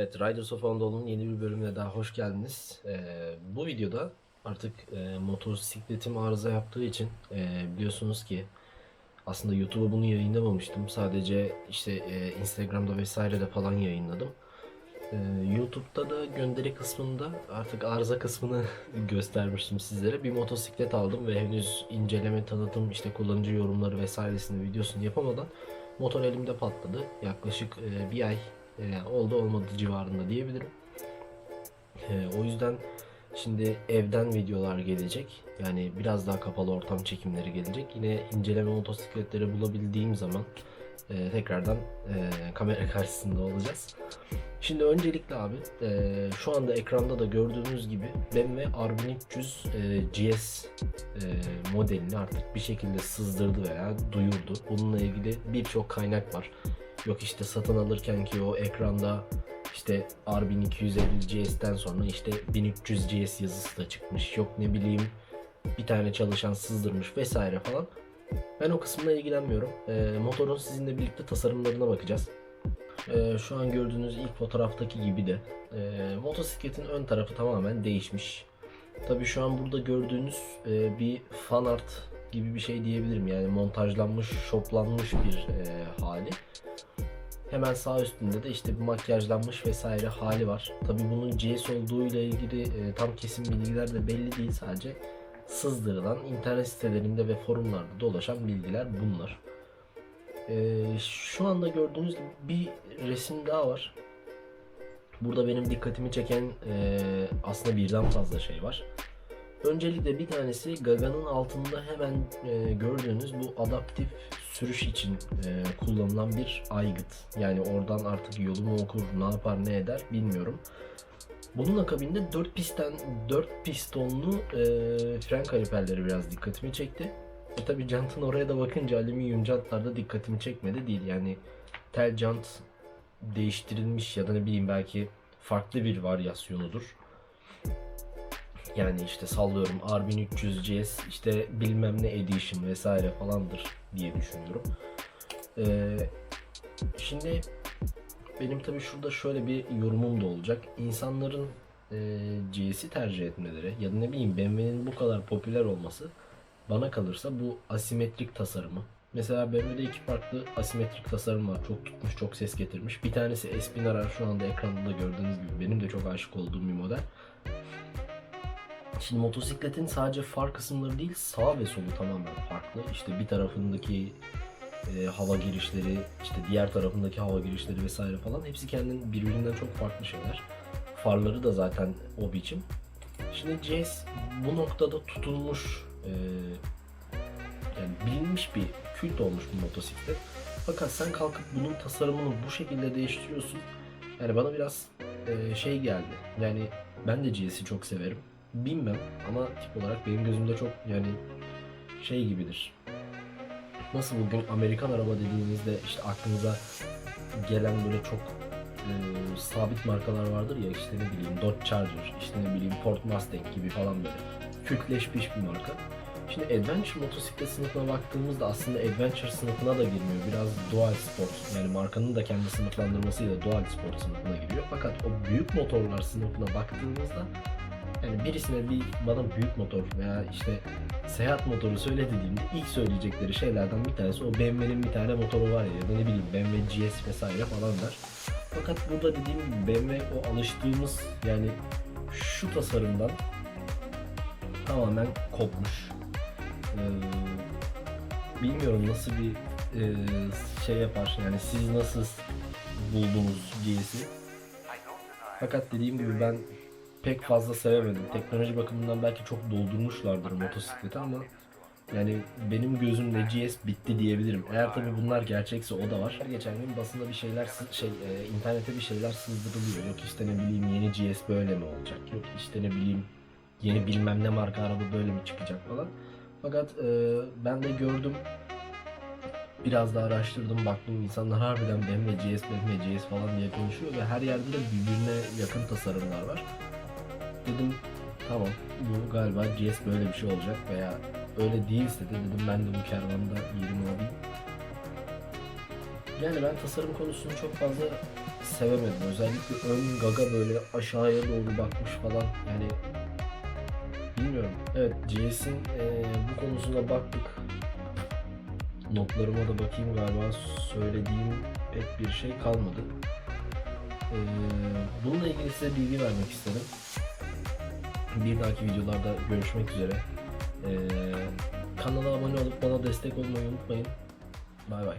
Evet, Riders of Anadolu'nun yeni bir bölümüne daha hoş geldiniz. Ee, bu videoda artık e, motosikletim arıza yaptığı için e, biliyorsunuz ki aslında YouTube'a bunu yayınlamamıştım. Sadece işte e, Instagram'da vesairede falan yayınladım. E, YouTube'da da gönderi kısmında artık arıza kısmını göstermiştim sizlere. Bir motosiklet aldım ve henüz inceleme, tanıtım, işte kullanıcı yorumları vesairesini videosunu yapamadan motor elimde patladı. Yaklaşık e, bir ay e, oldu olmadı civarında diyebilirim. E, o yüzden şimdi evden videolar gelecek. Yani biraz daha kapalı ortam çekimleri gelecek. Yine inceleme motosikletleri bulabildiğim zaman e, tekrardan e, kamera karşısında olacağız. Şimdi öncelikle abi e, şu anda ekranda da gördüğünüz gibi BMW R1300 e, GS e, modelini artık bir şekilde sızdırdı veya duyurdu. Bununla ilgili birçok kaynak var. Yok işte satın alırken ki o ekranda işte R1250 GS'ten sonra işte 1300 GS yazısı da çıkmış. Yok ne bileyim bir tane çalışan sızdırmış vesaire falan. Ben o kısımla ilgilenmiyorum. Ee, motorun sizinle birlikte tasarımlarına bakacağız. Ee, şu an gördüğünüz ilk fotoğraftaki gibi de e, motosikletin ön tarafı tamamen değişmiş. Tabii şu an burada gördüğünüz e, bir fan art gibi bir şey diyebilirim. Yani montajlanmış, şoplanmış bir e, hali. Hemen sağ üstünde de işte bir makyajlanmış vesaire hali var. Tabii bunun GS olduğu ile ilgili e, tam kesin bilgiler de belli değil sadece sızdırılan internet sitelerinde ve forumlarda dolaşan bilgiler bunlar. E, şu anda gördüğünüz bir resim daha var. Burada benim dikkatimi çeken e, aslında birden fazla şey var. Öncelikle bir tanesi Gaga'nın altında hemen e, gördüğünüz bu adaptif sürüş için e, kullanılan bir aygıt. Yani oradan artık yolumu okur, ne yapar, ne eder bilmiyorum. Bunun akabinde 4 piston 4 pistonlu e, fren kaliperleri biraz dikkatimi çekti. E tabi jantın oraya da bakınca alüminyum jantlarda dikkatimi çekmedi değil. Yani tel jant değiştirilmiş ya da ne bileyim belki farklı bir varyasyonudur. Yani işte sallıyorum R1300 GS işte bilmem ne edition vesaire falandır diye düşünüyorum. Ee, şimdi benim tabii şurada şöyle bir yorumum da olacak. İnsanların e, GS'i tercih etmeleri ya da ne bileyim BMW'nin bu kadar popüler olması bana kalırsa bu asimetrik tasarımı. Mesela BMW'de iki farklı asimetrik tasarım var. Çok tutmuş, çok ses getirmiş. Bir tanesi Espinara şu anda ekranda da gördüğünüz gibi benim de çok aşık olduğum bir model. Şimdi motosikletin sadece far kısımları değil sağ ve solu tamamen farklı. İşte bir tarafındaki e, hava girişleri, işte diğer tarafındaki hava girişleri vesaire falan hepsi kendinin birbirinden çok farklı şeyler. Farları da zaten o biçim. Şimdi GS bu noktada tutulmuş e, yani bilinmiş bir kült olmuş bir motosiklet. Fakat sen kalkıp bunun tasarımını bu şekilde değiştiriyorsun. Yani bana biraz e, şey geldi. Yani ben de GS'i çok severim. Bilmem ama tip olarak benim gözümde çok yani şey gibidir. Nasıl bugün Amerikan araba dediğinizde işte aklınıza gelen böyle çok e, sabit markalar vardır ya işte ne bileyim Dodge Charger, işte ne bileyim Ford Mustang gibi falan böyle kültleşmiş bir marka. Şimdi Adventure motosiklet sınıfına baktığımızda aslında Adventure sınıfına da girmiyor. Biraz Dual Sport yani markanın da kendi sınıflandırmasıyla Dual Sport sınıfına giriyor. Fakat o büyük motorlar sınıfına baktığımızda yani birisine bir bana büyük motor veya işte seyahat motoru söyle dediğimde ilk söyleyecekleri şeylerden bir tanesi o BMW'nin bir tane motoru var ya ya da ne bileyim BMW GS vesaire falan der. Fakat burada dediğim gibi BMW o alıştığımız yani şu tasarımdan tamamen kopmuş. Ee, bilmiyorum nasıl bir e, şey yapar yani siz nasıl buldunuz GS'i. Fakat dediğim gibi ben pek fazla sevemedim. Teknoloji bakımından belki çok doldurmuşlardır motosikleti ama yani benim gözümde GS bitti diyebilirim. Eğer tabii bunlar gerçekse o da var. Her geçen gün basında bir şeyler şey e, internete bir şeyler sızdırılıyor. Yok işte ne bileyim yeni GS böyle mi olacak? Yok işte ne bileyim yeni bilmem ne marka araba böyle mi çıkacak falan. Fakat e, ben de gördüm biraz da araştırdım baktım insanlar harbiden BMW GS BMW GS falan diye konuşuyor ve her yerde de birbirine yakın tasarımlar var. Dedim tamam bu galiba GS böyle bir şey olacak veya öyle değilse de dedim ben de bu kervanda yerimi alayım. Yani ben tasarım konusunu çok fazla sevemedim. Özellikle ön gaga böyle aşağıya doğru bakmış falan. Yani bilmiyorum. Evet JS'in eee, bu konusuna baktık. Notlarıma da bakayım galiba söylediğim pek bir şey kalmadı. Eee, bununla ilgili size bilgi vermek istedim. Bir dahaki videolarda görüşmek üzere. Eee, kanala abone olup bana destek olmayı unutmayın. Bay bay.